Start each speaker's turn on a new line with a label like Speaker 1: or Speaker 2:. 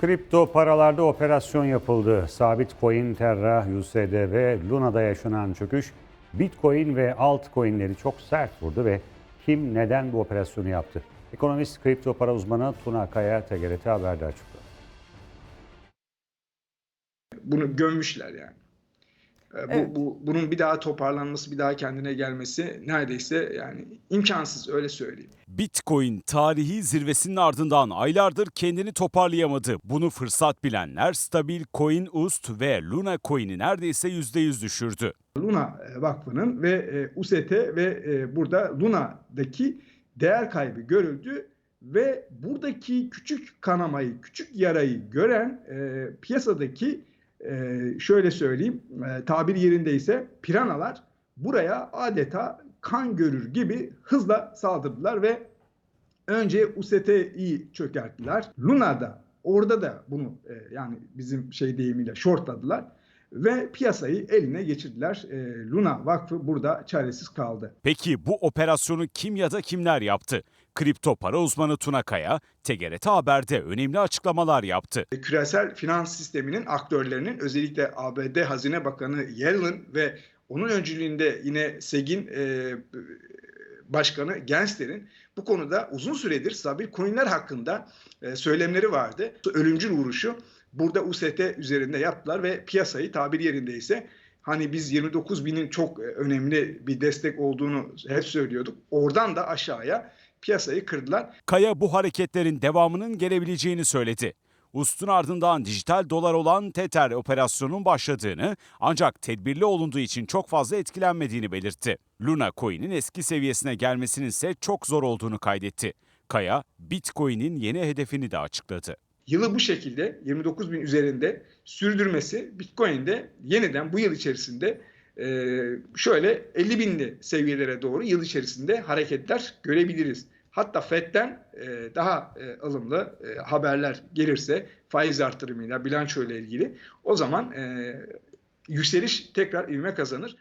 Speaker 1: Kripto paralarda operasyon yapıldı. Sabit coin, Terra, USD ve Luna'da yaşanan çöküş Bitcoin ve altcoin'leri çok sert vurdu ve kim neden bu operasyonu yaptı? Ekonomist kripto para uzmanı Tuna Kaya TGRT Haber'de açıkladı.
Speaker 2: bunu gömmüşler yani. Ee, Bu,
Speaker 3: Evet.
Speaker 2: bu bunun bir daha toparlanması, bir daha kendine gelmesi neredeyse yani imkansız öyle söyleyeyim.
Speaker 4: Bitcoin tarihi zirvesinin ardından aylardır kendini toparlayamadı. Bunu fırsat bilenler stabil coin ust ve Luna coin'i neredeyse %100 düşürdü.
Speaker 2: Luna e, Vakfı'nın ve e, UST ve e, burada Luna'daki değer kaybı görüldü ve buradaki küçük kanamayı, küçük yarayı gören e, piyasadaki e, şöyle söyleyeyim e, tabir yerindeyse piranalar buraya adeta kan görür gibi hızla saldırdılar ve önce UST'yi çökerttiler. Luna'da orada da bunu e, yani bizim şey deyimiyle shortladılar ve piyasayı eline geçirdiler. E, Luna Vakfı burada çaresiz kaldı.
Speaker 4: Peki bu operasyonu kim ya da kimler yaptı? Kripto para uzmanı Tuna Kaya, TGRT Haber'de önemli açıklamalar yaptı.
Speaker 2: E, Küresel finans sisteminin aktörlerinin özellikle ABD Hazine Bakanı Yellen ve onun öncülüğünde yine SEG'in e, başkanı Gensler'in bu konuda uzun süredir stabil coinler hakkında e, söylemleri vardı. Ölümcül vuruşu burada UST üzerinde yaptılar ve piyasayı tabir yerindeyse hani biz 29 binin çok e, önemli bir destek olduğunu hep söylüyorduk. Oradan da aşağıya piyasayı kırdılar.
Speaker 4: Kaya bu hareketlerin devamının gelebileceğini söyledi. Ustun ardından dijital dolar olan Tether operasyonun başladığını ancak tedbirli olunduğu için çok fazla etkilenmediğini belirtti. Luna coin'in eski seviyesine gelmesinin ise çok zor olduğunu kaydetti. Kaya, Bitcoin'in yeni hedefini de açıkladı.
Speaker 2: yılı bu şekilde 29 bin üzerinde sürdürmesi Bitcoin'de yeniden bu yıl içerisinde şöyle 50 binli seviyelere doğru yıl içerisinde hareketler görebiliriz. Hatta FED'den e, daha e, ılımlı e, haberler gelirse faiz artırımıyla bilanço ile ilgili o zaman e, yükseliş tekrar ivme kazanır.